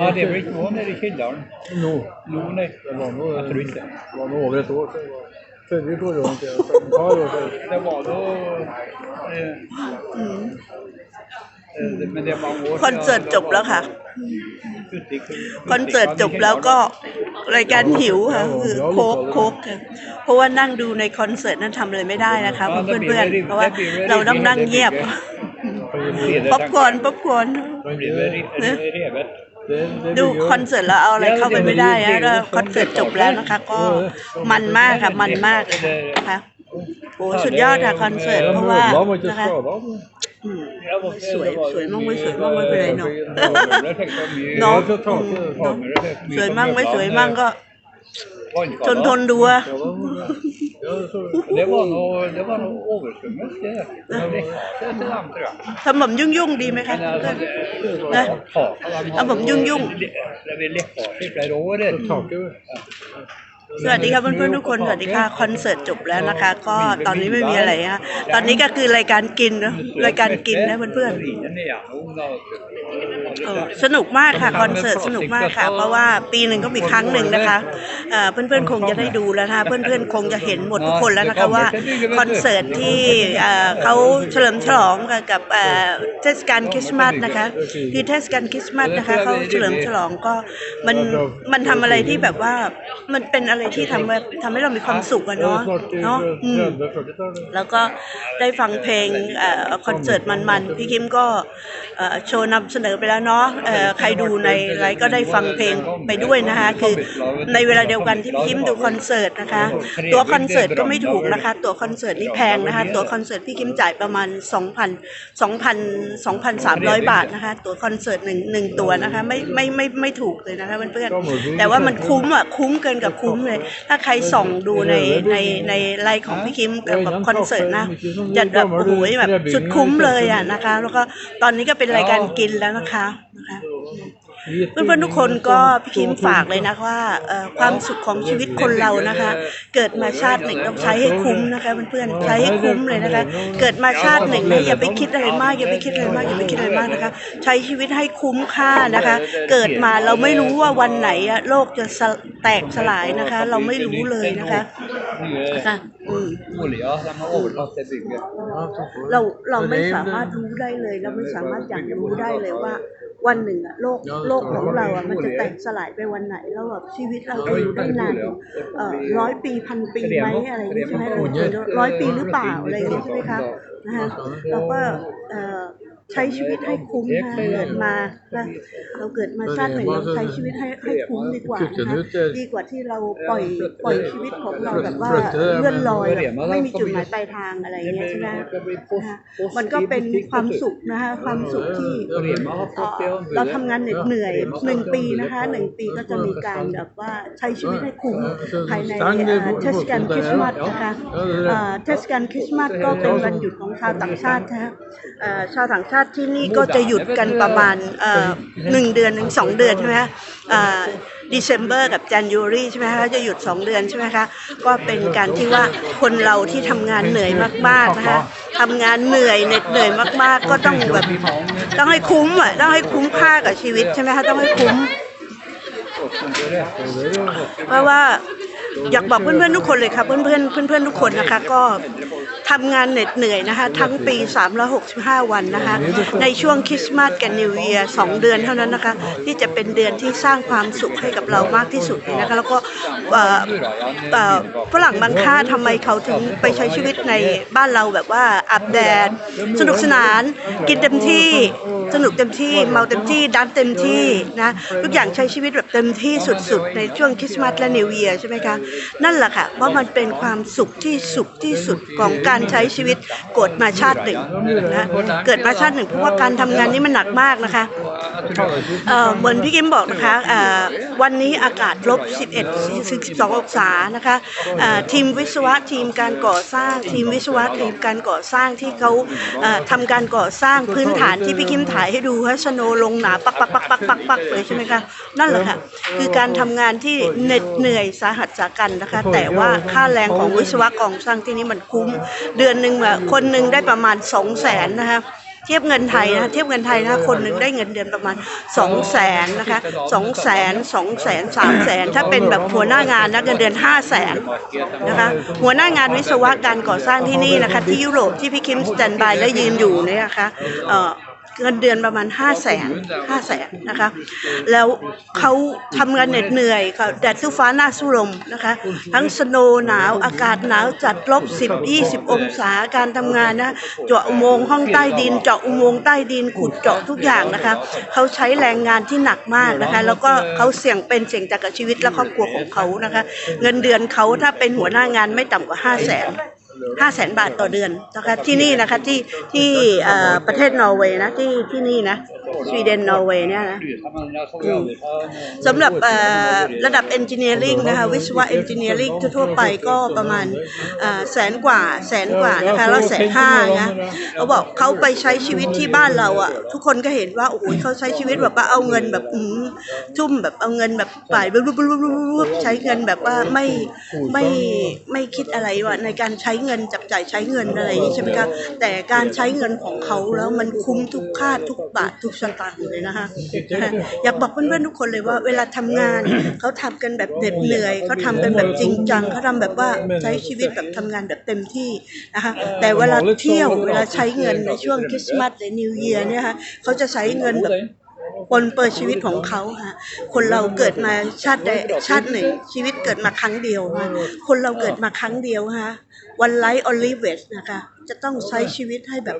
Ja, det är väl inte var nere i källaren. Nå, Jo, nej. det var nog, Jag tror inte. det var nog över ett år sedan. Fredrik går runt det, ett par år sedan. Det var då... Eh, eh, men det är många år คอนเสิร์ตจบแล้วค่ะ Utik, คอนเสิร์ตจบแล้วก็รายการหิวค่ะคือโคกโคกค่ะเพราะว่านั่งดูในคอนเสิร์ตนั้นทำอะไรไม่ได้นะคะเพื่อนๆเพราะว่าเราต้องนั่งเงียบป๊อปคอร์นป๊อปคอร์น Det blev re- revet. Det, det ดู blir ju- คอนเสิร์ตแล้วเอาอะไรเข้าไปไม่ได้นะแล้วคอนเสิร์ตจบแล้วนะคะ ก็มันมากค่ะมันมากเลยนะคะโอ้สุดยอดค่ะคอนเสิร์ต Ja, เพราะว่า Möllan var inte นะคะ skadad. อืม Jag var- สวย det var- สวยมากไม่สวยมากไม่เป็นไรเนาะ Jag tänkte om vi- เนาะ Jag tar อืม det. เนาะ Kameror, det är สวยมากไม่สวยมากก็ var inte ทนทนดูอะทำแบบยุ่งยุ่งดีไหมคะนะทำแบบยุ่งยุ่ง สวัสดีค่ะเพื่อนๆทุกคนสวัสดีค่ะคอนเสิร์ตจบแล้วนะคะ ก็ตอนนี้ไม่มีอะไรค่ะตอนนี้ก็คือรายการกินเนะรายการกินนะเพื่อนๆเออสนุกมากค่ะคอนเสิร์ตสนุกมากค่ะ เพราะว่าปีหนึ่งก็มีครั้งหนึ่งนะคะเอ่อเพื่อนๆคงจะได้ดูแล้วนะคะเพื่อนๆคงจะเห็นหมดทุกคนแล้วนะคะว่าคอนเสิร์ตที่เอ่อเขาเฉลิมฉลองกับกับเอ่อเทศกาลคริสต์มาสนะคะคือเทศกาลคริสต์มาสนะคะเขาเฉลิมฉลองก็มันมันทำอะไรที่แบบว่ามันเป็นอะไรที่ทำให้ทำให้เรามีความสุขอะ Ja, เนาะ snart är เนาะอืม det 30-40-talet. แล้วก็ได้ฟังเพลงเอ่อคอนเสิร์ตมันๆ พี่คิมก็เอ่อโชว์นำเสนอไปแล้วเนาะเอ่อใครดูในไลฟ์ก็ได้ฟังเพลงไปด้วยนะคะคือในเวลาเดียวกันที่พี่คิมดูคอนเสิร์ตนะคะ ตัวคอนเสิร์ตก็ไม่ถูกนะคะ ตัวคอนเสิร์ตนี่แพงนะคะ ตัวคอนเสิร์ตพี่คิมจ่ายประมาณ 2,000 2,000 2,300 บาทนะคะ ตัวคอนเสิร์ตหนึ่งหนึ่งตัวนะคะ ไม่ไม่ไม่ไม่ถูกเลยนะคะเพื่อนๆแต่ว่ามันคุ้มอะคุ้มเกินกับคุ้มเลย ถ้าใครส่องดูในในในไลฟ์ของพี่คิมกับแบบคอนเสิร์ตนะจะแบบโอ้โหแบบสุดคุ้มเลยอะนะคะ แล้วก็ตอนนี้ก็เป็นรายการกินแล้วนะคะนะคะ เพื่อนๆทุกคนก็พี่คิมฝากเลยนะว่าเอ่อความสุขของชีวิตคนเรานะคะ เกิดมาชาติหนึ่งต้องใช้ให้คุ้มนะคะเพื่อนๆใช้ให้คุ้มเลยนะคะ เกิดมาชาติหนึ่งนะอย่าไปคิดอะไรมากอย่าไปคิดอะไรมากอย่าไปคิดอะไรมากนะคะ ใช้ชีวิตให้คุ้มค่านะคะ เกิดมาเราไม่รู้ว่าวันไหนอะโลกจะสลแตกสลายนะคะ เราไม่รู้เลยนะคะนะคะอืม Olja, De har overtatt det bygget. เราเราไม่สามารถรู้ได้เลย เราไม่สามารถอยากรู้ได้เลยว่าวันหนึ่งอะโลกโลกของเราอะมันจะแตกสลายไปวันไหนแล้วแบบชีวิตเราจะอยู่ได้นานเอ่อร้อยปีพันปีไหมอะไรอย่างนี้ใช่ไหมร้อยปีหรือเปล่าอะไรอย่างนี้ใช่ไหมคะนะคะเราก็เอ่อ ใช้ชีวิตให้คุ้มนะเกิดมานะเราเกิดมาชาติหนึ่งเราใช้ชีวิตให้ให้คุ้มดีกว่านะคะดีกว่าที่เราปล่อยปล่อยชีวิตของเราแบบว่าเลื่อนลอยแบบไม่มีจุดหมายปลายทางอะไรอย่างเงี้ยใช่ไหมนะคะมันก็เป็นความสุขนะคะความสุขที่เอ่อเราทำงานเหน็ดเหนื่อยหนึ่งปีนะคะหนึ่งปีก็จะมีการแบบว่าใช้ชีวิตให้คุ้มภายในเอ่อเทศกาลคริสต์มาสนะคะเอ่อเทศกาลคริสต์มาสก็เป็นวันหยุดของชาวต่างชาตินะคะเอ่อชาวต่างชาติที่นี่ก็จะหยุดกันประมาณหนึ่งเดือนถึงสองเดือนใช่ไหมคะเอ่อ December กับ January ใช่ไหมคะจะหยุด 2 เดือนใช่ไหมคะก็เป็นการที่ว่าคนเราที่ทำงานเหนื่อยมากๆนะคะทำงานเหนื่อยเหน็ดเหนื่อยมากๆ ก็ต้องแบบต้องให้คุ้มอะต้องให้คุ้มค่ากับชีวิตใช่ไหมคะต้องให้คุ้ม เพราะว่าอยากบอกเพื่อนๆทุกคนเลยค่ะเพื่อนๆเพื่อนๆทุกคนนะคะ ก็ ทำงานเหน็ดเหนื่อยนะคะ ทั้งปี 365 วันนะคะ ในช่วงคริสต์มาสกับนิวเ e ียร์สองเดือนเท่านั้นนะคะ ที่จะเป็นเดือนที่สร้างความสุขให้กับเรามากที่สุดนะคะ แล้วก็ฝรั่งบางค่าทำไมเขาถึงไปใช้ชีวิตในบ้านเราแบบว่าอาบแดด สนุกสนาน กินเต็มที่สนุกเต็มที่เมาเต็มที่ดันเต็มที่นะทุกอย่างใช้ชีวิตแบบเต็มที่สุดๆ ในช่วงคริสต์มาสและนิวเ e ียร์ใช่ไหมคะ นั่นแหละค่ะเพรามันเป็นความสุขที่สุขที่สุดของการใช้ชีวิตเกิดมาชาติหนึ่งนะเกิดมาชาติหนึ่งเพราะว่าการทำงานนี้มันหนักมากนะคะเหมือนพี่กิมบอกนะคะวันนี้อากาศลบ 11 12 องศานะคะทีมวิศวะทีมการก่อสร้าง ทีมวิศวะทีมการก่อสร้างที่เขาเอ่อทำการก่อสร้างพื้นฐานที่พี่กิมถ่ายให้ดูฮะสโนลงหนาปักปักปักปักปักปักเลยใช่ไหมคะนั่นแหละค่ะคือการทำงานที่เหน็ดเหนื่อยสาหัสสากันนะคะ แต่ว่าค่าแรงของวิศวกรสร้างที่นี่มันคุ้มเดือนหนึ่งอะคนหนึ่งได้ประมาณสองแสนนะคะเทียบเงินไทยนะเทียบเงินไทยนะคนหนึ่งได้เงินเดือนประมาณ2องแสนนะคะสองแสนสองแสนสามแสนถ้าเป็นแบบหัวหน้างานนะเงินเดือน5้าแสนนะคะหัวหน้างานวิศวะการก่อสร้างที่นี่นะคะที่ยุโรปที่พี่คิมสแตนบายและยืนอยู่เนี่ยนะคะเอ่อ เงินเดือนประมาณ5 0 0แสนห้าแสนนะคะ แล้วเขาทำงานเหน็ดเหนื่อยค่ะแดดสู้ฟ้าหน้าสู้ลมนะคะ ทั้งสโนหนาวอากาศหนาวจัดลบ10 20องศาการทำงานนะเจาะอุโมงค์ห้องใต้ดิน เจาะอุโมงค์ใต้ดินขุดเจาะทุกอย่างนะคะเขาใช้แรงงานที่หนักมากนะคะ แล้วก็เขาเสี่ยงเป็นเสี่ยงจากกับชีวิตและครอบครัวของเขานะคะ เงินเดือนเขาถ้าเป็นหัวหน้างานไม่ต่ำกว่า5 0 0 0 0น ห้าแสนบาทต่อเดือนนะคะที่นี่นะคะที่ที่ประเทศนอร์เวย์นะที่ที่นี่นะ สวีเดนนอร์เวย์เนี่ยนะสำหรับเอ่อระดับ engineering นะคะวิศวะ engineering ทั่วๆไปก็ประมาณเอ่อแสนกว่าแสนกว่านะคะแล้วแสนห้านะเขาบอกเขาไปใช้ชีวิตที่บ้านเราอะทุกคนก็เห็นว่าโอ้โหเขาใช้ชีวิตแบบว่าเอาเงินแบบอืมทุ่มแบบเอาเงินแบบป่ายบุ๊บบุ๊บบุ๊บบุ๊บบุ๊บใช้เงินแบบว่าไม่ไม่ไม่คิดอะไรว่าในการใช้เงินจับจ่ายใช้เงินอะไรอย่างนี้ใช่ไหมคะแต่การใช้เงินของเขาแล้วมันคุ้มทุกค่าทุกบาททุกสต่างค์เลยนะคะอยากบอกเพื่อนๆทุกคนเลยว่าเวลาทำงานเขาทำกันแบบเหน็ดเหนื่อยเขาทำกันแบบจริงจังเขาทำแบบว่าใช้ชีวิตแบบทำงานแบบเต็มที่นะคะแต่เวลาเที่ยวเวลาใช้เงินในช่วงคริสต์มาสหรือนิวเยียร์เนี่ยค่ะเขาจะใช้เงินแบบปนเปื้อนชีวิตของเขาค่ะคนเราเกิดมาชาติใดชาติหนึ่งชีวิตเกิดมาครั้งเดียวค่ะคนเราเกิดมาครั้งเดียวค่ะ วันไลท์ออลิเวสนะคะ จะต้องใช้ชีวิตให้แบบ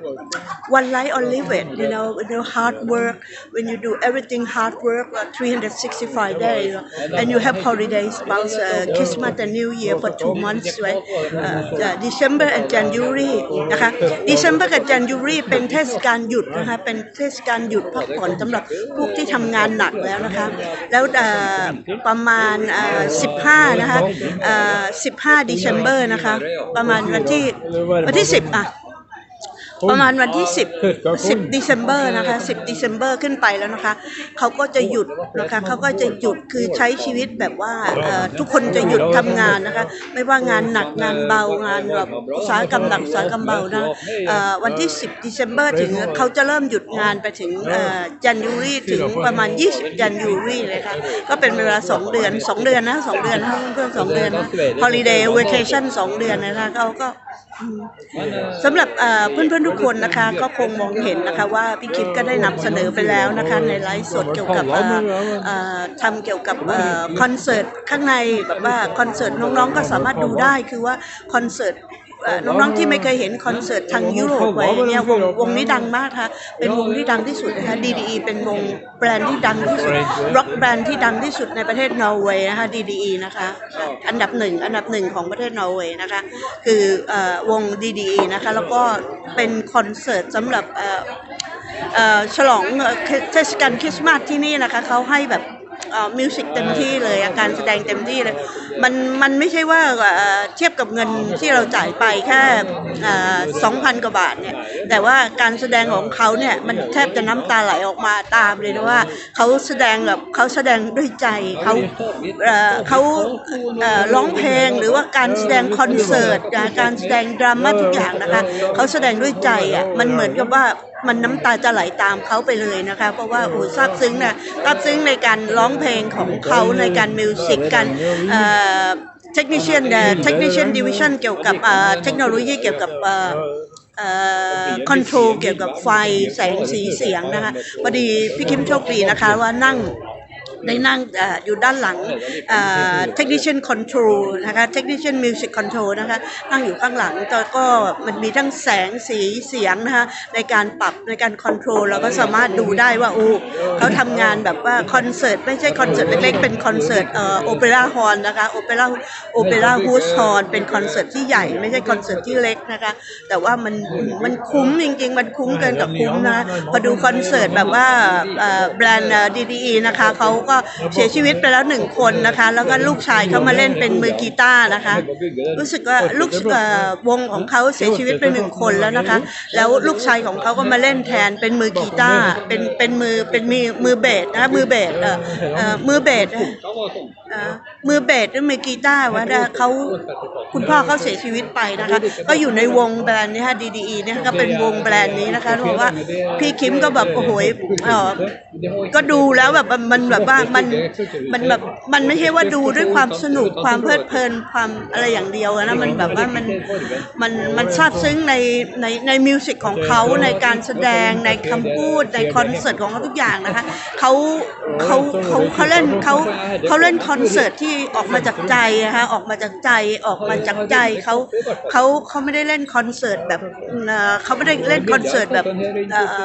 one life only wait you know you know hard work when you do everything hard work uh, 365 days and you have holidays about uh, Christmas and New Year for two months right uh, uh, December and January นะคะ December กับ January เป็นเทศกาลหยุดนะคะ เป็นเทศกาลหยุดพักผ่อนสำหรับพวกที่ทำงานหนักแล้วนะคะ แล้วประมาณ 15 นะคะ 15 December นะคะประมาณวันที่วันที่สิบอะ ประมาณวันที่ 10 10 December นะคะ 10 December ขึ้นไปแล้วนะคะ เขาก็จะหยุดนะคะ เขาก็จะหยุดคือใช้ชีวิตแบบว่าเอ่อทุกคนจะหยุดทำงานนะคะ ไม่ว่างานหนักงานเบางานแบบอุตสาหกรรมหนักอุตสาหกรรมเบานะเอ่อวันที่ 10 December ถึงเขาจะเริ่มหยุดงานไปถึงเอ่อ January ถึงประมาณ 20 January เลยค่ะ ก็เป็นเวลา 2 เดือน 2 เดือนนะ 2 เดือนนะเพื่อนๆ2เดือนนะ holiday vacation 2 เดือนนะคะเขาก็สำหรับเอ่อเพื่อนๆทุกคนนะคะก็คงมองเห็นนะคะว่าพี่คิดก็ได้นำเสนอไปแล้วนะคะในไลฟ์สดเกี่ยวกับทำเกี่ยวกับคอนเสิร์ตข้างในแบบว่าคอนเสิร์ตน้องๆก็สามารถดูได้คือว่าคอนเสิร์ต น้องๆที่ไม่เคยเห็นคอนเสิร์ตทางยุโรปไว้เนี่ยวงวงนี้ดังมากค่ะเป็นวงที่ดังที่สุดนะคะ DDE เป็นวงแบรนด์ที่ดังที่สุดร็อกแบรนด์ที่ดังที่สุดในประเทศนอร์เวย์นะคะ DDE นะคะอันดับหนึ่งอันดับหนึ่งของประเทศนอร์เวย์นะคะคือเอ่อวง DDE นะคะแล้วก็เป็นคอนเสิร์ตสำหรับเอ่อเอ่อฉลองเอ่อเทศกาลคริสต์มาสที่นี่นะคะเขาให้แบบมิวสิกเต็มที่เลยอาการแสดงเต็มที่เลย มันมันไม่ใช่ว่าเอ่อเทียบกับเงินที่เราจ่ายไปแค่สองพันกว่าบาทเนี่ยแต่ว่าการแสดงของเขาเนี่ยมันแทบจะน้ำตาไหลออกมาตามเลยนะว่าเขาแสดงแบบเขาแสดงด้วยใจเขาเอ่อเขาเอ่อร้องเพลงหรือว่าการแสดงคอนเสิร์ตนะการแสดงดราม่าทุกอย่างนะคะเขาแสดงด้วยใจอะมันเหมือนกับว่ามันน้ำตาจะไหลตามเขาไปเลยนะคะ เพราะว่าโอ้ซาบซึ้งนะซาบซึ้งในการร้องเพลงของเขาในการมิวสิกการเอ่อ technician เอ่อ technician division เกี่ยวกับเทคโนโลยีเกี่ยวกับคอนโทรลเกี่ยวกับไฟแสงสีเสียงนะคะพอดีพี่คิมโชคดีนะคะว่านั่ง ได้นั่งออยู่ด้านหลังเอ่อ technician control นะคะ technician music control นะคะนั่งอยู่ข้างหลังแต่ก็มันมีทั้งแสงสีเสียงนะคะในการปรับในการ control เราก็สามารถดูได้ว่าโอ้เขาทำงานแบบว่าคอนเสิร์ตไม่ใช่คอนเสิร์ตเล็กๆ เป็นคอนเสิร์ตโอเปร่าฮอลนะคะโอเปร่าโอเปร่าฮูสฮอลเป็นคอนเสิร์ตที่ใหญ่ไม่ใช่คอนเสิร์ตที่เล็กนะคะแต่ว่ามันมันคุ้มจริงๆ มันคุ้มเกินกับคุ้มนะพอดูคอนเสิร์ตแบบว่าแบรนด์ DDE นะคะเขาก็เสียชีวิตไปแล้วหนึ่งคนนะคะ แล้วก็ลูกชายเขามาเล่นเป็นมือกีตาร์นะคะ รู้สึกว่าลูกวงของเขาเสียชีวิตไปหนึ่งคนแล้วนะคะ แล้วลูกชายของเขาก็มาเล่นแทนเป็นมือกีตาร์เป็นเป็นมือเป็นมือมือเบสนะมือเบสเอ่อมือเบส มือเบสหรือมือกีตาร์วะนะเขาคุณพ่อเขาเสียชีวิตไปนะคะ ก็อยู่ในวงแบรนด์นี้ค่ะ DDE เนี่ยก็เป็นวงแบรนด์นี้นะคะเพราะว่าพี่คิมก็แบบโอ้โหเออก็ดูแล้วแบบมันแบบว่ามันมันแบบมันไม่ใช่ว่าดูด้วยความสนุกความเพลิดเพลินความอะไรอย่างเดียวนะมันแบบว่ามันมันมันซาบซึ้งในในในมิวสิกของเขาในการแสดงในคำพูดในคอนเสิร์ตของเขาทุกอย่างนะคะเขาเขาเขาเขาเล่นเขาเขาเล่นคอนอนเสิร์ตที่ออกมาจากใจนะคะออกมาจากใจออกมาจากใจเขาเขาเขาไม่ได้เล่นคอนเสิร์ตแบบเขาไม่ได้เล่นคอนเสิร์ตแบบ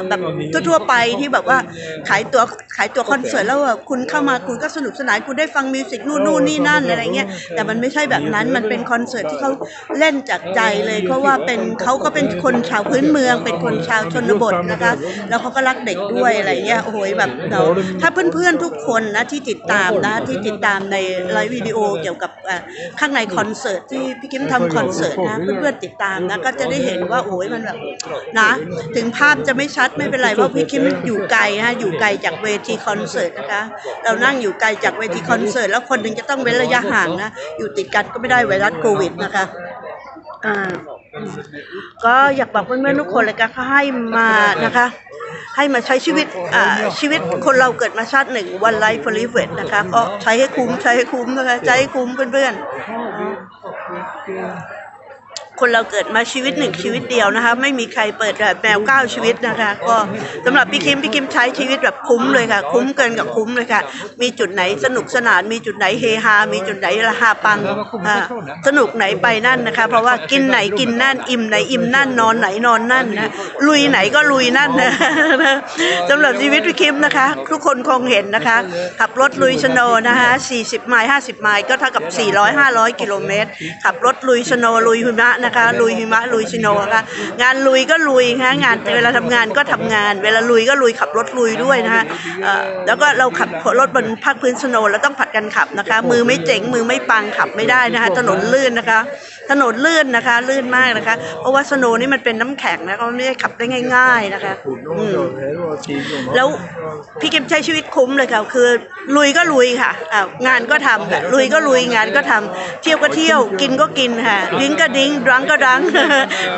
แบบทั่วๆไปที่แบบว่าขายตัวขายตัวคอนเสิร์ตแล้วแบบคุณเข้ามาคุณก็สนุกสนานคุณได้ฟังมิวสิกนู่นนู่นนี่นั่นอะไรเงี้ยแต่มันไม่ใช่แบบนั้นมันเป็นคอนเสิร์ตที่เขาเล่นจากใจเลยเพราะว่าเป็นเขาก็เป็นคนชาวพื้นเมือง เป็นคนชาวชนบทนะคะ แล้วเขาก็รักเด็กด้วยอะไรเงี้ยโอ้โหแบบเราถ้าเพื่อนๆทุกคนนะที่ติดตามนะที่ติดตามในไลฟ์วิดีโอเกี่ยวกับเอ่อข้างในคอนเสิร์ตที่พี่คิมทำคอนเสิร์ตนะเพื่อนๆติดตามนะก็จะได้เห็นว่าโอ้ยมันแบบนะถึงภาพจะไม่ชัดไม่เป็นไรเพราะพี่คิมอยู่ไกลฮะอยู่ไกลจากเวทีคอนเสิร์ตนะคะเรานั่งอยู่ไกลจากเวทีคอนเสิร์ตแล้วคนหนึ่งจะต้องเว้นระยะห่างนะอยู่ติดกันก็ไม่ได้ไวรัสโควิดนะคะ อ่าก็อยากบอกเพื่อนๆทุกคนเลยก็ให้มานะคะ ให้มาใช้ชีวิตอ่าชีวิตคนเราเกิดมาชาติหนึ่งวันไลฟ์ฟลิเวตนะคะก็ใช้ให้คุ้มใช้ให้คุ้มนะคะใช้ให้คุ้มเพื่อนๆ คนเราเกิดมาชีวิตหนึ่งชีวิตเดียวนะคะ ไม่มีใครเปิดแบบแมวเก้าชีวิตนะคะ ก็สำหรับพี่คิมพี่คิมใช้ชีวิตแบบคุ้มเลยค่ะ คุ้มเกินกับคุ้มเลยค่ะ มีจุดไหนสนุกสนาน มีจุดไหนเฮฮา มีจุดไหนราคาปังสนุกไหนไปนั่นนะคะ เพราะว่ากินไหนกินนั่นอิ่มไหนอิ่มนั่นนอนไหนนอนนั่นนะลุยไหนก็ลุยนั่นนะสำหรับชีวิตพี่คิมนะคะ ทุกคนคงเห็นนะคะ ขับรถลุยสโนนะคะ40 ไมล์50 ไมล์ก็เท่ากับ 400 500 กิโลเมตร ขับรถลุยสโนลุยหิมะนะคะ ลุยหิมะลุยสโนว์นะคะงานลุยก็ลุยนะคะงานเวลาทำงานก็ทำงาน เวลาลุยก็ลุยขับรถลุยด้วยนะคะเอ่อแล้วก็เราขับรถบนภาคพื้นสโนว์เราต้องผัดกันขับนะคะ มือไม่เจ๋งมือไม่ปังขับไม่ได้นะคะ ถนนลื่นนะคะ ถนนลื่นนะคะลื่นมากนะคะ เพราะว่าสโนว์นี่มันเป็นน้ำแข็งนะเขาไม่ได้ขับได้ง่าย ๆนะคะอืมแล้วพี่เก็มใช้ชีวิตคุ้มเลยค่ะคือลุยก็ลุยค่ะอ่างานก็ทำค่ะลุยก็ลุยงานก็ทำเที่ยวก็เที่ยวกินก็กินค่ะดิ้งก็ดิ้งดัังก็ดัง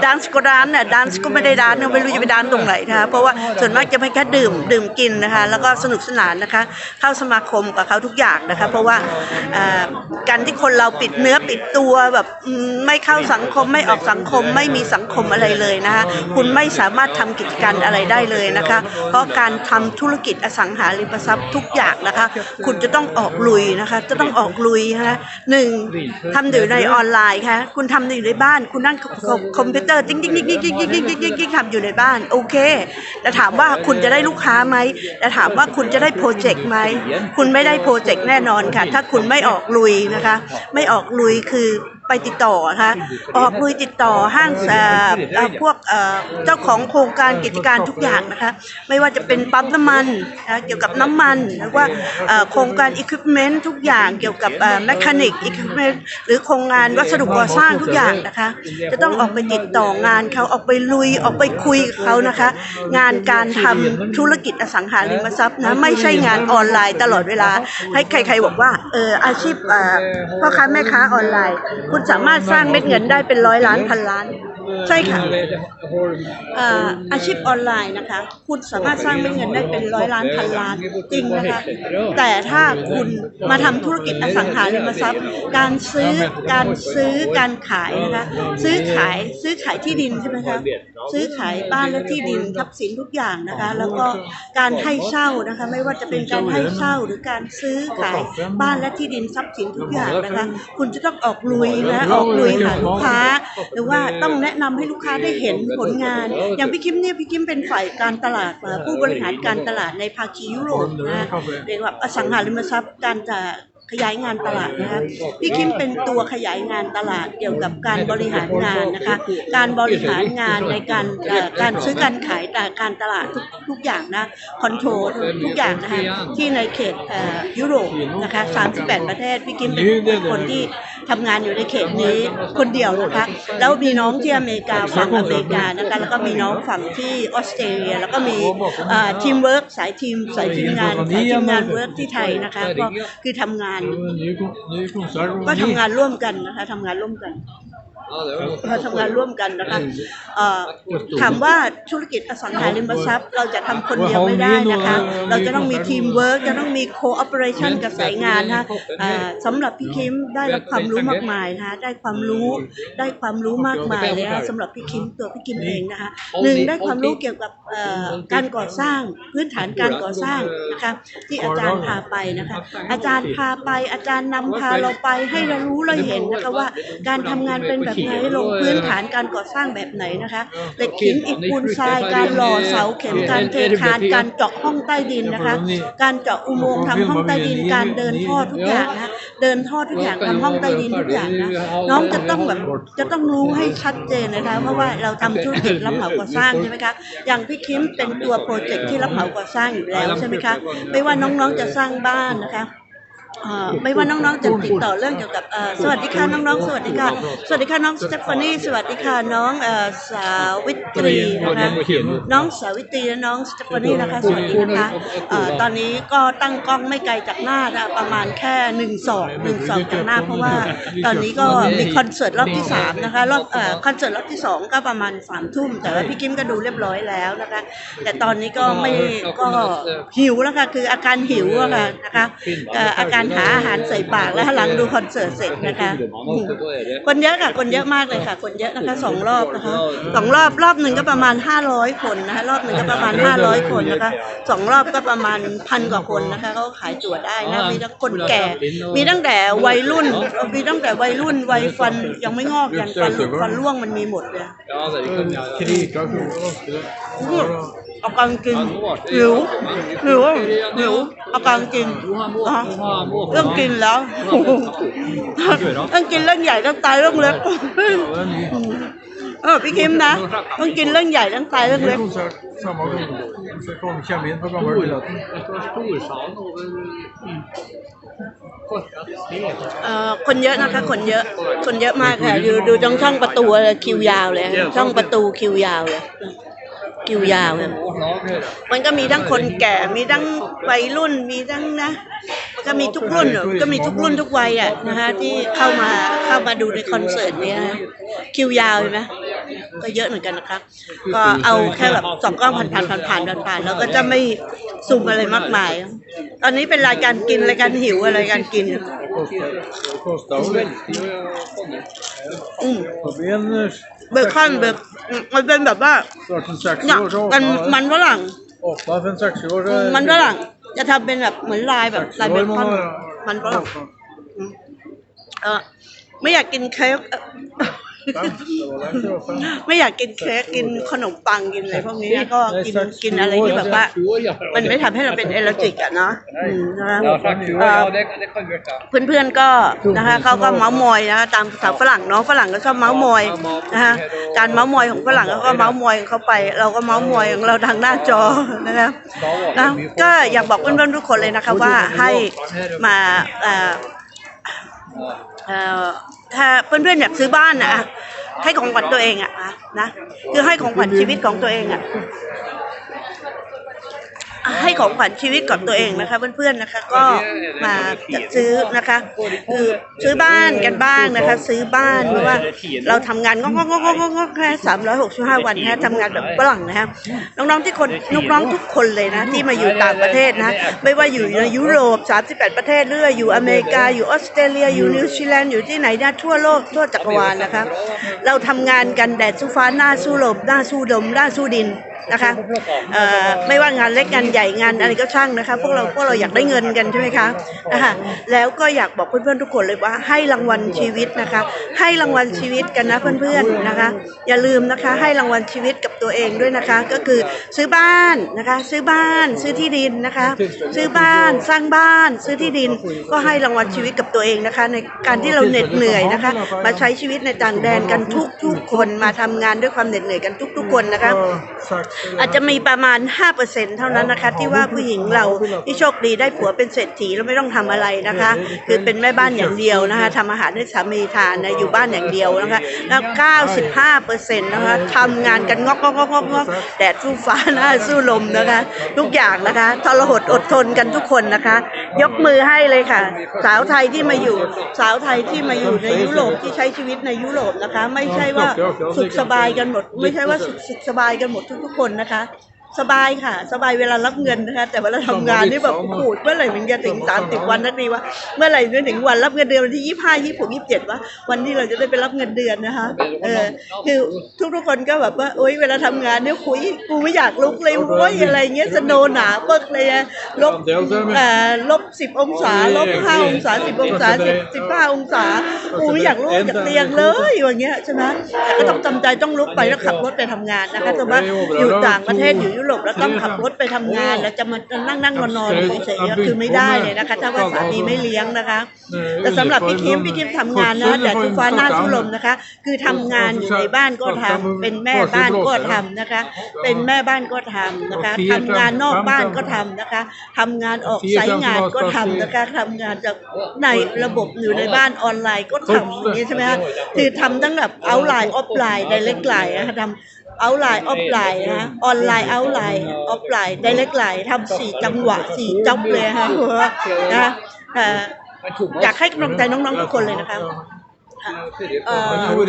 ดันส์ก็ดันน่ะดันส์ก็ไม่ได้ดันไม่รู้จะไปดันตรงไหนนะคะเพราะว่าส่วนมากจะไม่แค่ดื่มดื่มกินนะคะแล้วก็สนุกสนานนะคะ เข้าสมาคมกับเขาทุกอย่างนะคะ เพราะว่าการที่คนเราปิดเนื้อปิดตัวแบบไม่เข้าสังคมไม่ออกสังคมไม่มีสังคมอะไรเลยนะคะคุณไม่สามารถทำกิจการอะไรได้เลยนะคะ เพราะการทำธุรกิจอสังหาริมทรัพย์ทุกอย่างนะคะ คุณจะต้องออกลุยนะคะ จะต้องออกลุยนะคะหนึ่งทำอยู่ในออนไลน์ค่ะคุณทำอยู่ในบ้านคุณนั่งคอมพิวเตอร์ติ๊งติ๊งติ๊งติ๊งติ๊งติ๊งติ๊งติ๊งติ๊งติ๊งทำอยู่ในบ้าน โอเค แต่ถามว่าคุณจะได้ลูกค้าไหมแต่ถามว่าคุณจะได้โปรเจกต์ไหมคุณไม่ได้โปรเจกต์แน่นอนค่ะ ถ้าคุณไม่ออกลุยนะคะ ไม่ออกลุยคือ ไปติดต่อนะคะออกลุยติดต่อห้างเอ่อเอ่อพวกเอ่อเจ้าของโครงการกิจการทุกอย่างนะคะ ไม่ว่าจะเป็นปั๊มน้ำมันนะเกี่ยวกับน้ำมันหรือว่าเอ่อโครงการอุปกรณ์ทุกอย่างเกี่ยวกับแมคานิกอุปกรณ์หรือโครงงานวัสดุก่อสร้างทุกอย่างนะคะ จะต้องออกไปติดต่องานเขาออกไปลุยออกไปคุยกับเขานะคะ งานการทำธุรกิจอสังหาริมทรัพย์นะไม่ใช่งานออนไลน์ตลอดเวลา ให้ใครๆบอกว่าเอออาชีพเอ่อพ่อค้าแม่ค้าออนไลน์คุณสามารถสร้างเม็ดเงินได้เป็นร้อยล้านพันล้าน ใช่ค่ะอาชีพออนไลน์นะคะ คุณสามารถสร้างเม็ดเงินได้เป็นร้อยล้านพันล้านจริงนะคะแต่ถ้าคุณมาทำธุรกิจอสังหาริมทรัพย์ การซื้อการซื้อการขายนะคะซื้อขายซื้อขายที่ดินใช่ไหมคะซื้อขายบ้านและที่ดินทรัพย์สินทุกอย่างนะคะ แล้วก็การให้เช่านะคะ ไม่ว่าจะเป็นการให้เช่าหรือการซื้อขายบ้านและที่ดินทรัพย์สินทุกอย่างนะคะ คุณจะต้องออกลุยนะออกลุยหาลูกค้า หรือว่าต้องแนะนำให้ลูกค้าได้เห็นผลงาน อย่างพี่คิมเนี่ยพี่คิมเป็นฝ่ายการตลาดเอ่อผู้บริหารการตลาดในภาคียุโรปนะเรียกว่าอสังหาริมทรัพย์การจะขยายงานตลาดนะคะพี่คิมเป็นตัวขยายงานตลาดเกี่ยวกับการบริหารงานนะคะ การบริหารงานในการเอ่อการซื้อการขายแต่การตลาดทุกทุกอย่างนะคอนโทรลทุกอย่างนะคะที่ในเขตเอ่อยุโรปนะคะ38 ประเทศพี่คิมเป็นเป็นคนที่ ทำงานอยู่ในเขตนี้คนเดียวนะคะ แล้วมีน้องที่อเมริกาฝั่งอเมริกานะคะแล้วก็มีน้องฝั่งที่ออสเตรเลีย แล้วก็มีทีมเวิร์กสายทีมสายทีมงานสายทีมงานเวิร์กที่ไทยนะคะก็คือทำงาน ก็ทำงานร่วมกันนะคะทำงานร่วมกัน เราทำงานร่วมกันนะคะเอ่อถามว่าธุรกิจอสังหาริมทรัพย์เราจะทำคนเดียวไม่ได้นะคะ เราจะต้องมีทีมเวิร์กจะต้องมีโคออปเปอเรชันกับสายงานนะคะอ่าสำหรับพี่คิมได้รับความรู้มากมายนะคะได้ความรู้ได้ความรู้มากมายเลยนะคะสำหรับพี่คิมตัวพี่คิมเองนะคะหนึ่งได้ความรู้เกี่ยวกับเอ่อการก่อสร้างพื้นฐานการก่อสร้างนะคะที่อาจารย์พาไปนะคะอาจารย์พาไปอาจารย์นำพาเราไปให้เรารู้เราเห็นนะคะว่าการทำงานเป็นแบบไหนลงพื้นฐานการก่อสร้างแบบไหนนะคะเหล็กหินอิฐปูนทรายการหล่อเสาเข็มการเทคานการเจาะห้องใต้ดินนะคะ การเจาะอุโมงค์ทำห้องใต้ดิน การเดินท่อทุกอย่างนะเดินท่อทุกอย่างทำห้องใต้ดินทุกอย่างนะน้องจะต้องแบบจะต้องรู้ให้ชัดเจนนะคะ เพราะว่าเราทำธุรกิจรับเหมาก่อสร้างใช่ไหมคะอย่างพี่คิมเป็นตัวโปรเจกต์ที่รับเหมาก่อสร้างอยู่แล้วใช่ไหมคะไม่ว่าน้องๆจะสร้างบ้านนะคะเอ่อ ไม่ว่าน้องๆจะติดต่อเรื่องเกี่ยวกับเอ่อสวัสดีค่ะน้องๆ สวัสดีค่ะสวัสดีค่ะน้องสเตฟานีสวัสดีค่ะน้องเอ่อสาวิตรีนะคะน้องสาวิตรีและน้องสเตฟานีนะคะสวัสดีนะคะเอ่อตอนนี้ก็ตั้งกล้องไม่ไกลจากหน้านะประมาณแค่หนึ่งสองหนึ่งสองจากหน้าเพราะว่าตอนนี้ก็มีคอนเสิร์ตรอบที่สามนะคะรอบเอ่อคอนเสิร์ตรอบที่สองก็ประมาณสามทุ่มแต่ว่าพี่กิมก็ดูเรียบร้อยแล้วนะคะแต่ตอนนี้ก็ไม่ก็หิวแล้วค่ะคืออาการหิวอะค่ะนะคะเอ่ออาการหาอาหารใส่ปากแล้วหลังดูคอนเสิร์ตเสร็จนะคะอืมคนเยอะค่ะคนเยอะมากเลยค่ะ คนเยอะนะคะสองรอบนะคะสองรอบรอบหนึ่งก็ประมาณห้าร้อยคนนะคะรอบหนึ่งก็ประมาณห้าร้อยคนนะคะสองรอบก็ประมาณพันกว่าคนนะคะเขาขายตั๋วได้นะมีทั้งคนแก่ มีตั้งแต่วัยรุ่นมีตั้งแต่วัยรุ่นวัยฟันยังไม่งอกยันฟันฟันร่วงมันมีหมดเลย Krika kroker เอาการกินหิวหิวหิวเอาการกินอะเรื่องกินแล้วเรื่องกินเรื่องใหญ่เรื่องตายเรื่องเล็กเออพี่คิมนะเรื่องกินเรื่องใหญ่เรื่องตายเรื่องเล็ก konsert samma gång. Så kom kommer in på gammalbilletten. Mm. เอ่อคนเยอะนะคะ คนเยอะ คนเยอะมากค่ะดูดูตรงช่องประตูเลยคิวยาวเลยช่องประตูคิวยาวเลย คิวยาวเลยมันก็มีทั้งคนแก่มีทั้งวัยรุ่นมีทั้งนะก็มีทุกรุ่นอะก็มีทุกรุ่นทุกวัยอะนะคะที่เข้ามาเข้ามาดูในคอนเสิร์ตเนี้ยคิวยาวใช่ไหมก็เยอะเหมือนกันนะคะก็เอาแค่แบบสองกล้องผ่านผ่านผ่านผ่านผ่านผ่านแล้วก็จะไม่ซูมอะไรมากมาย ตอนนี้เป็นรายการกินรายการหิวอะไรการกินอืม เบคอนเบคมันเป็นแบบว่า snart en 60เนี่ย år så มัน åpna มันฝรั่ง åpna för en 60 år อืม så มันฝรั่ง จะทำเป็นแบบเหมือนลายแบบลายเบคอนมันฝรั่งเออไม่อยากกินเค้กเอ่อ ไม่อยากกินเค้กกินขนมปังกินอะไรพวกนี้ก็กินกินอะไรที่แบบว่า มันไม่ทำให้เราเป็นเอลเลอร์จิกอะเนาะอืมนะคะ Ja, tack. Jo, เอ่อ ja, det, det kan vi göra. เพื่อนๆก็นะคะเขาก็เมาส์มอยนะคะตามภาษาฝรั่งเนาะฝรั่งก็ชอบเมาส์มอยนะคะการเมาส์มอยของฝรั่งเขาก็เมาส์มอยของเขาไป เราก็เมาส์มอยของเราทางหน้าจอนะคะนะก็อยากบอกเพื่อนๆทุกคนเลยนะคะว่าให้มาเอ่อเอ่อ ถ้าเพื่อนๆอยากซื้อบ้านนะให้ของขวัญตัวเองอะนะคือให้ของขวัญชีวิตของตัวเองอะ ให้ของขวัญชีวิตกับตัวเองนะคะเพื่อนๆนะคะ ก็มาจัดซื้อนะคะคือซื้อบ้านกันบ้างนะคะ ซื้อบ้านเพราะว่าเราทำงานงอกๆๆๆๆแค่สามร้อยหกสิบห้าวันแค่ทำงานแบบฝรั่งนะคะน้องๆที่คนน้องๆทุกคนเลยนะ ที่มาอยู่ต่างประเทศนะ ไม่ว่าอยู่ในยุโรป38ประเทศหรือว่าอยู่อเมริกาอยู่ออสเตรเลียอยู่นิวซีแลนด์อยู่ที่ไหนนะทั่วโลกทั่วจักรวาลนะคะ เราทำงานกันแดดสู้ฟ้าหน้าสู้ลมหน้าสู้ลมหน้าสู้ดินนะคะไม่ว่างานเล็กงานใหญ่งานอะไรก็ช่างนะคะ พวกเราพวกเราอยากได้เงินกันใช่ไหมคะนะคะแล้วก็อยากบอกเพื่อนๆทุกคนเลยว่าให้รางวัลชีวิตนะคะ ให้รางวัลชีวิตกันนะเพื่อนๆนะคะ อย่าลืมนะคะ ให้รางวัลชีวิตกับตัวเองด้วยนะคะ ก็คือซื้อบ้านนะคะ ซื้อบ้านซื้อที่ดินนะคะ ซื้อบ้านสร้างบ้าน ซื้อที่ดินก็ให้รางวัลชีวิตกับตัวเองนะคะ ในการที่เราเหน็ดเหนื่อยนะคะ มาใช้ชีวิตในต่างแดนกันทุกๆคนมาทำงานด้วยความเหน็ดเหนื่อยกันทุก ๆ คนนะคะอาจจะมีประมาณ 5%เท่านั้นนะคะ ที่ว่าผู้หญิงเราที่โชคดีได้ผัวเป็นเศรษฐีแล้วไม่ต้องทำอะไรนะคะ คือเป็นแม่บ้านอย่างเดียวนะคะทำอาหารให้สามีทานนะอยู่บ้านอย่างเดียวนะคะแล้ว 95%นะคะทำงานกันงอกงอกงอกงอกงอกแดดสู้ฟ้าหน้าสู้ลมนะคะ ทุกอย่างนะคะทรหดอดทนกันทุกคนนะคะ ยกมือให้เลยค่ะ สาวไทยที่มาอยู่ สาวไทยที่มาอยู่ในยุโรปที่ใช้ชีวิตในยุโรปนะคะ ไม่ใช่ว่าสุขสบายกันหมด ไม่ใช่ว่าสุขสบายกันหมดทุกๆคนนะคะ สบายค่ะ สบายเวลารับเงินนะคะแต่เวลาทำงานนี่แบบโอ้โหเมื่อไหร่มันจะถึงสามสิบวันนักดีว่าเมื่อไหร่จะถึงวันรับเงินเดือนวันที่ยี่ห้ายี่หกยี่สิบเจ็ดว่าวันที่เราจะได้ไปรับเงินเดือนนะคะเออคือทุกๆคนก็แบบว่าโอ๊ยเวลาทำงานเนี่ยคุยกูไม่อยากลุกเลยโอ้ยอะไรเงี้ยสโนว์หนาเปิกเลยอะลบเอ่อลบสิบองศาลบห้าองศาสิบองศาสิบสิบห้าองศากูไม่อยากลุกจากเตียงเลยอย่างเงี้ยใช่ไหมแต่ก็ต้องจำใจต้องลุกไปแล้วขับรถไปทำงานนะคะแต่ว่าอยู่ต่างประเทศอยู่ยุโรปแล้วต้องขับรถไปทำงาน แล้วจะมานั่งนั่งนอนนอนเฉยๆก็คือไม่ได้เลยนะคะ ถ้าว่าสามีไม่เลี้ยงนะคะ แต่สำหรับพี่คิมพี่คิมทำงานนะแต่ทุกฟ้าหน้าทุลมนะคะ คือทำงานอยู่ในบ้านก็ทำเป็นแม่บ้านก็ทำนะคะ เป็นแม่บ้านก็ทำนะคะทำงานนอกบ้านก็ทำนะคะทำงานออกไซต์งานก็ทำนะคะทำงานจากในระบบอยู่ในบ้านออนไลน์ก็ทำอย่างนี้ใช่ไหมคะคือทำทั้งแบบเอาไลน์ออฟไลน์ไดเรกไลน์นะคะทำ เอาไลน์ออฟไลน์นะออนไลน์เอาไลน์ออฟไลน์ไดเรกไลน์ทำสี่จังหวะสี่จ็อบเลยนะคะนะเอ่ออยากให้กำลังใจน้องๆทุกคนเลยนะคะเอ่อ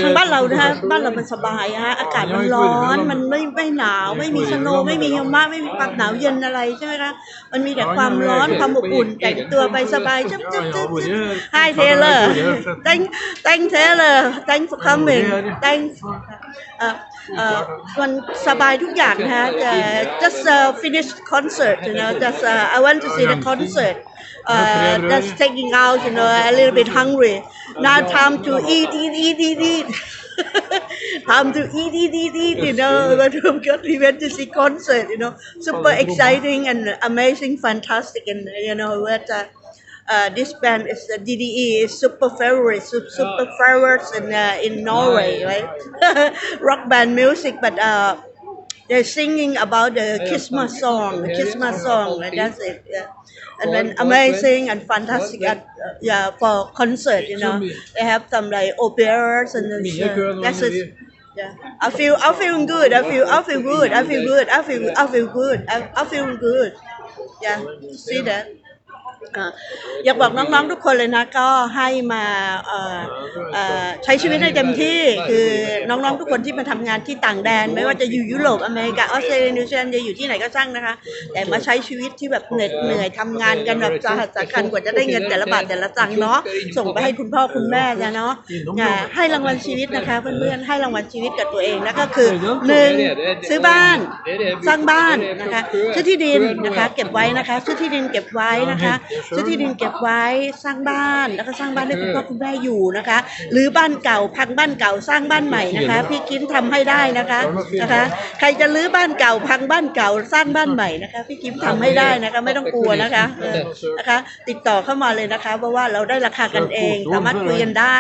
ทางบ้านเรานะคะบ้านเรามันสบายนะฮะอากาศมันร้อนมันไม่ไม่หนาวไม่มีสโนว์ไม่มีหิมะไม่มีความหนาวเย็นอะไรใช่ไหมคะมันมีแต่ความร้อนความอบอุ่นแต่งตัวไปสบายจุ๊บจุ๊บจุ๊บจุ๊บ Hi Taylor thank thank Taylor thank for coming thank เอ่อเอ่อมันสบายทุกอย่างนะคะแต่ just uh, finish concert you know just uh, I want to see the concert uh, that's taking out, you know, a little bit hungry. Now time to eat, eat, eat, eat, eat. time to eat, eat, eat, eat, you know, but because we went to see concert, you know, super exciting and amazing, fantastic, and, you know, what, uh, uh, this band is the DDE is super favorite, su- super favorites in uh, in Norway, right? Rock band music, but uh, they're singing about the Christmas song, Christmas song, and that's it. Yeah. And then amazing and fantastic at uh, yeah for concert, you know. They have some like operas and then, uh, that's it. Yeah, I feel I feel good. I feel I feel good. I feel good. I feel I feel good. I, I feel good. Yeah, see that. อะอยากบอกน้องๆทุกคนเลยนะก็ให้มาเอ่อเอ่อใช้ชีวิตให้เต็มที่คือน้องๆทุกคนที่มาทำงานที่ต่างแดน ไม่ว่าจะอยู่ยุโรปอเมริกาออสเตรเลียนิวซีแลนด์จะอยู่ที่ไหนก็ช่างนะคะ แต่มาใช้ชีวิตที่แบบเหน็ดเหนื่อยทำงานกันแบบสาหัสสาคันกว่าจะได้เงินแต่ละบาทแต่ละตังค์เนาะส่งไปให้คุณพ่อคุณแม่จ้ะเนาะอะให้รางวัลชีวิตนะคะเพื่อนๆให้รางวัลชีวิตกับตัวเองแล้วก็คือหนึ่งซื้อบ้านสร้างบ้านนะคะซื้อที่ดินนะคะ เก็บไว้นะคะซื้อที่ดินเก็บไว้นะคะซื้อที่ดินเก็บไว้สร้างบ้านแล้วก็สร้างบ้านให้คุณพ่อคุณแม่อยู่นะคะ หรือบ้านเก่าพังบ้านเก่าสร้างบ้านใหม่นะคะ พี่คิมทำให้ได้นะคะนะคะ ใครจะรื้อบ้านเก่าพังบ้านเก่าสร้างบ้านใหม่นะคะ พี่คิมทำให้ได้นะคะ ไม่ต้องกลัวนะคะเออนะคะ ติดต่อเข้ามาเลยนะคะ เพราะว่าเราได้ราคากันเอง สามารถคุยกันได้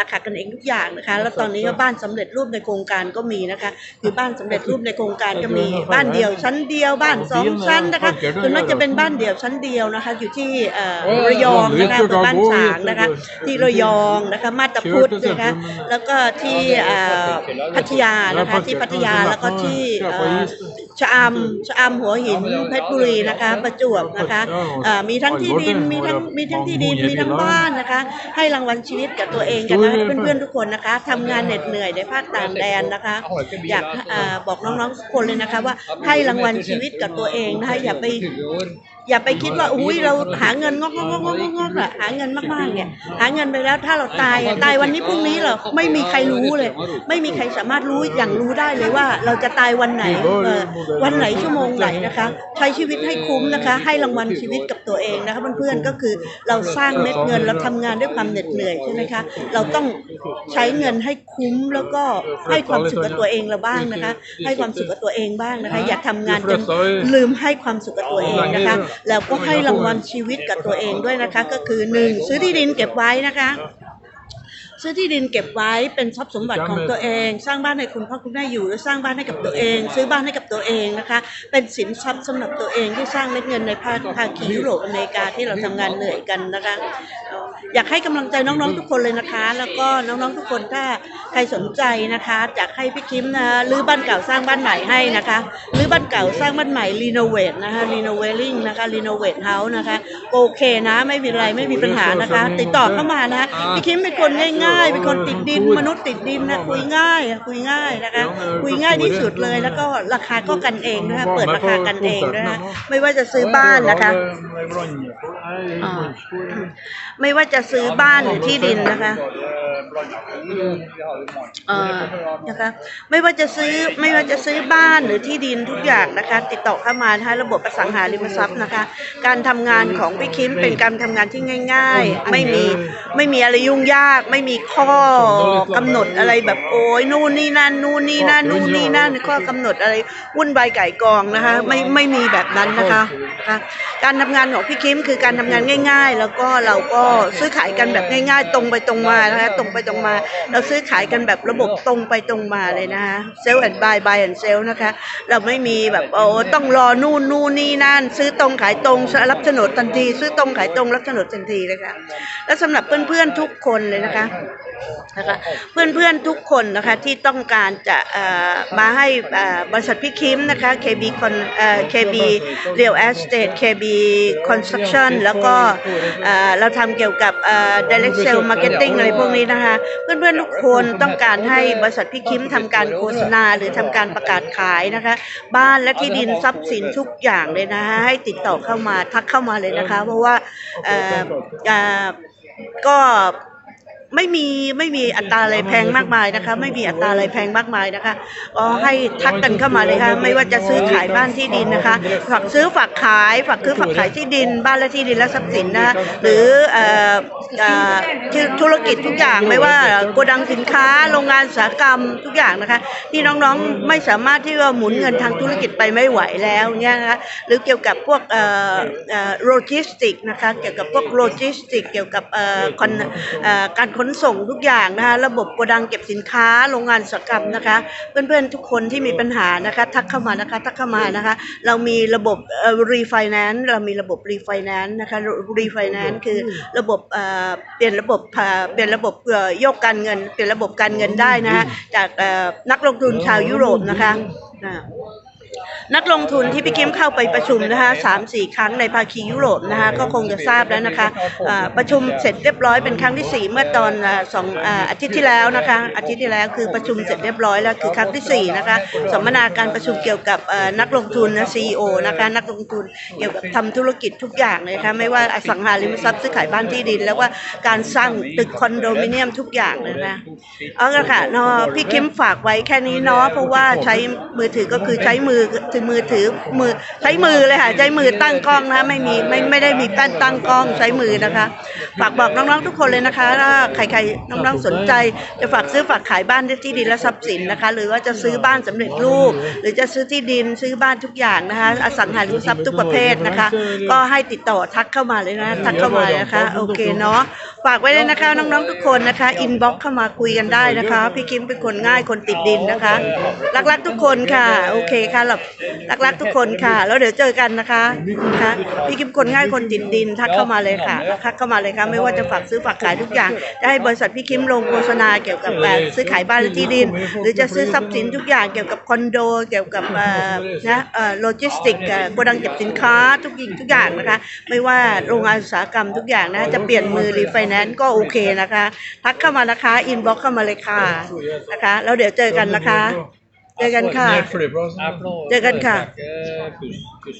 ราคากันเองทุกอย่างนะคะ แล้วตอนนี้ก็บ้านสำเร็จรูปในโครงการก็มีนะคะ คือบ้านสำเร็จรูปในโครงการก็มีบ้านเดี่ยวชั้นเดียวบ้านสองชั้นนะคะส่วนมากจะเป็นบ้านเดี่ยวชั้นเดียวนะคะ อยู่ที่เอ่อระยองนะคะเป็นบ้านฉางนะคะที่ระยองนะคะมาตาพุธนะคะแล้วก็ที่เอ่อพัทยานะคะที่พัทยาแล้วก็ที่เอ่อชะอำชะอำหัวหินเพชรบุรีนะคะประจวบนะคะเอ่อมีทั้งที่ดินมีทั้งมีทั้งที่ดินมีทั้งบ้านนะคะ ให้รางวัลชีวิตกับตัวเองกันนะคะเพื่อนๆทุกคนนะคะทำงานเหน็ดเหนื่อยในภาคต่างแดนนะคะ อยากเอ่อบอกน้องๆทุกคนเลยนะคะว่าให้รางวัลชีวิตกับตัวเองนะคะอย่าไป อย่าไปคิดว่าอุ้ยเราหาเงินงอกงอกงอกงอกงอกอะหาเงินมากๆเนี่ย หาเงินไปแล้วถ้าเราตายตายวันนี้พรุ่งนี้เหรอไม่มีใครรู้เลย ไม่มีใครสามารถรู้อย่างรู้ได้เลยว่า เราจะตายวันไหนวันไหนชั่วโมงไหนนะคะ ใช้ชีวิตให้คุ้มนะคะ ให้รางวัลชีวิตกับตัวเองนะคะเพื่อนๆก็คือเราสร้างเม็ดเงินเราทำงานด้วยความเหน็ดเหนื่อยใช่ไหมคะเราต้องใช้เงินให้คุ้มแล้วก็ให้ความสุขกับตัวเองเราบ้างนะคะ ให้ความสุขกับตัวเองบ้างนะคะ อย่าทำงานจนลืมให้ความสุขกับตัวเองนะคะแล้วก็ให้รางวัลชีวิตกับตัวเองด้วยนะคะ ก็คือหนึ่งซื้อที่ดินเก็บไว้นะคะ ซื้อที่ดินเก็บไว้เป็นทรัพย์สมบัติของตัวเอง สร้างบ้านให้คุณพ่อคุณแม่อยู่หรือสร้างบ้านให้กับตัวเอง ซื้อบ้านให้กับตัวเองนะคะ เป็นสินทรัพย์สำหรับตัวเองที่สร้างเม็ดเงินในภาคภาคียุโรปอเมริกาที่เราทำงานเหนื่อยกันนะคะ อยากให้กำลังใจน้องๆทุกคนเลยนะคะ แล้วก็น้องๆทุกคนถ้าใครสนใจนะคะอยากให้พี่คิมนะรื้อบ้านเก่าสร้างบ้านใหม่ให้นะคะรื้อบ้านเก่าสร้างบ้านใหม่รีโนเวทนะคะรีโนเวลิ่งนะคะรีโนเวทเฮาส์นะคะโอเคนะไม่มีอะไรไม่มีปัญหานะคะ ติดต่อเข้ามานะพี่คิมเป็นคนง่ายๆเป็นคนติดดิน มนุษย์ติดดินนะคุยง่ายอะคุยง่ายนะคะคุยง่ายที่สุดเลยแล้วก็ราคาก็กันเองนะคะเปิดราคากันเองนะคะไม่ว่าจะซื้อบ้านนะคะอ่าไม่ว่าจะซื้อบ้านหรือที่ดินนะคะเอ่อนะคะไม่ว่าจะซื้อไม่ว่าจะซื้อบ้านหรือที่ดินทุกอย่างนะคะติดต่อเข้ามานะคะระบบอสังหาริมทรัพย์นะคะ การทำงานของพี่คิมเป็นการทำงานที่ง่าย ๆ ไม่มีไม่มีอะไรยุ่งยาก ไม่มีข้อกำหนดอะไรแบบโอ้ยนู่นนี่นั่นนู่นนี่นั่นนู่นนี่นั่นข้อกำหนดอะไรวุ่นวายไก่กองนะคะไม่ไม่มีแบบนั้นนะคะนะคะการทำงานของพี่คิมคือการทำงานง่าย ๆ แล้วก็เราก็ซื้อขายกันแบบง่าย ๆ ตรงไปตรงมานะคะตรงไปตรงมา เราซื้อขายกันแบบระบบตรงไปตรงมาเลยนะคะเซลล์แอนด์บายบายแอนด์เซลนะคะเราไม่มีแบบโอ้ต้องรอนู่นนู่นนี่นั่น ซื้อตรงขายตรงรับโฉนดทันที ซื้อตรงขายตรงรับโฉนดทันทีเลยค่ะและสำหรับเพื่อนๆทุกคนเลยนะคะนะคะเพื่อนๆทุกคนนะคะที่ต้องการจะมาให้บริษัทพี่คิมนะคะ KB Con เอ่อ KB Real Estate KB Construction แล้วก็เราทำเกี่ยวกับ Direct Sale Marketing อะไรพวกนี้นะคะ เพื่อนๆทุกคนต้องการให้บริษัทพี่คิมทำการโฆษณาหรือทำการประกาศขายนะคะ บ้านและที่ดินทรัพย์สินทุกอย่างเลยนะคะให้ติดต่อเข้ามาทักเข้ามาเลยนะคะ เพราะว่าก็ ไม่มีไม่มีอัตราอะไรแพงมากมายนะคะ ไม่มีอัตราอะไรแพงมากมายนะคะก็ให้ทักกันเข้ามาเลยค่ะ ไม่ว่าจะซื้อขายบ้านที่ดินนะคะ ฝากซื้อฝากขาย ฝากซื้อฝากขายที่ดิน บ้านและที่ดินและทรัพย์สินนะคะหรือเอ่อเอ่อที่ธุรกิจทุกอย่างไม่ว่าโกดังสินค้าโรงงานอุตสาหกรรมทุกอย่างนะคะที่น้องๆไม่สามารถที่ว่าหมุนเงินทางธุรกิจไปไม่ไหวแล้วเนี่ยนะคะหรือเกี่ยวกับพวกเอ่อเอ่อโลจิสติกนะคะเกี่ยวกับพวกโลจิสติกเกี่ยวกับเอ่อคอนเอ่อการขนส่งทุกอย่างนะคะ ระบบโกดังเก็บสินค้า โรงงานอุตสาหกรรมนะคะ เพื่อนๆทุกคนที่มีปัญหานะคะ ทักเข้ามานะคะ ทักเข้ามานะคะ เรามีระบบเอ่อรีไฟแนนซ์เรามีระบบรีไฟแนนซ์นะคะรีไฟแนนซ์คือระบบเอ่อเปลี่ยนระบบเอ่อเปลี่ยนระบบเอ่อโยกการเงิน เปลี่ยนระบบการเงินได้นะคะจากเอ่อนักลงทุนชาวยุโรปนะคะอ่า นักลงทุนที่พี่คิมเข้าไปประชุมนะคะสามสี่ครั้งในภาคียุโรปนะคะก็คงจะทราบแล้วนะคะประชุมเสร็จเรียบร้อยเป็นครั้งที่สี่เมื่อตอนสองอาอาทิตย์ที่แล้วนะคะอาทิตย์ที่แล้วคือประชุมเสร็จเรียบร้อยแล้วคือครั้งที่สี่นะคะสัมมนาการประชุมเกี่ยวกับนักลงทุนนะซีอนะคะนักลงทุนเกี่ยวกับทำธุรกิจทุกอย่างเลยนะคะไม่ว่าอสังหาริมทรัพย์ซื้อขายบ้านที่ดิน แล้วว่าการสร้างตึกคอนโดมิเนียมทุกอย่างเลยนะเอาละค่ะนาะพี่คิมฝากไว้แค่นี้เนาะเพราะว่าใช้มือถือก็คือใช้มือถือมือถือมือใช้มือเลยค่ะใช้มือตั้งกล้องนะไม่มีไม่ไม่ได้มีแป้นตั้งกล้องใช้มือนะคะฝากบอกน้องๆทุกคนเลยนะคะถ้าใครๆน้องๆสนใจ จะฝากซื้อฝากขายบ้านที่ดินและทรัพย์สินนะคะ หรือว่าจะซื้อบ้านสำเร็จรูป หรือจะซื้อที่ดินซื้อบ้านทุกอย่างนะคะอสังหาริมทรัพย์ทุกประเภทนะคะ ก็ให้ติดต่อทักเข้ามาเลยนะทักเข้ามานะคะโอเคเนาะฝากไว้เลยนะคะน้องๆทุกคนนะคะอินบ็อกเข้ามาคุยกันได้นะคะ พี่คิมเป็นคนง่ายคนติดดินนะคะ รักๆทุกคนค่ะ โอเคค่ะหลับรักๆทุกคนค่ะ แล้วเดี๋ยวเจอกันนะคะนะคะพี่คิมคนง่ายคนติดดินทักเข้ามาเลยค่ะทักเข้ามาเลยค่ะ ไม่ว่าจะฝากซื้อฝากขายทุกอย่างจะให้บริษัทพี่คิมลงโฆษณาเกี่ยวกับการซื้อขายบ้านและที่ดิน หรือจะซื้อทรัพย์สินทุกอย่างเกี่ยวกับคอนโด เกี่ยวกับนะเออโลจิสติกโกดังเก็บสินค้าทุกอย่างทุกอย่างนะคะ ไม่ว่าโรงงานอุตสาหกรรมทุกอย่างนะจะเปลี่ยนมือรีไฟแนนซ์ก็โอเคนะคะ ทักเข้ามานะคะอินบ็อกเข้ามาเลยค่ะนะคะ แล้วเดี๋ยวเจอกันนะคะ เจอกันค่ะ Netflix, bro. เจอกันค่ะ Tack, eh, puss, puss.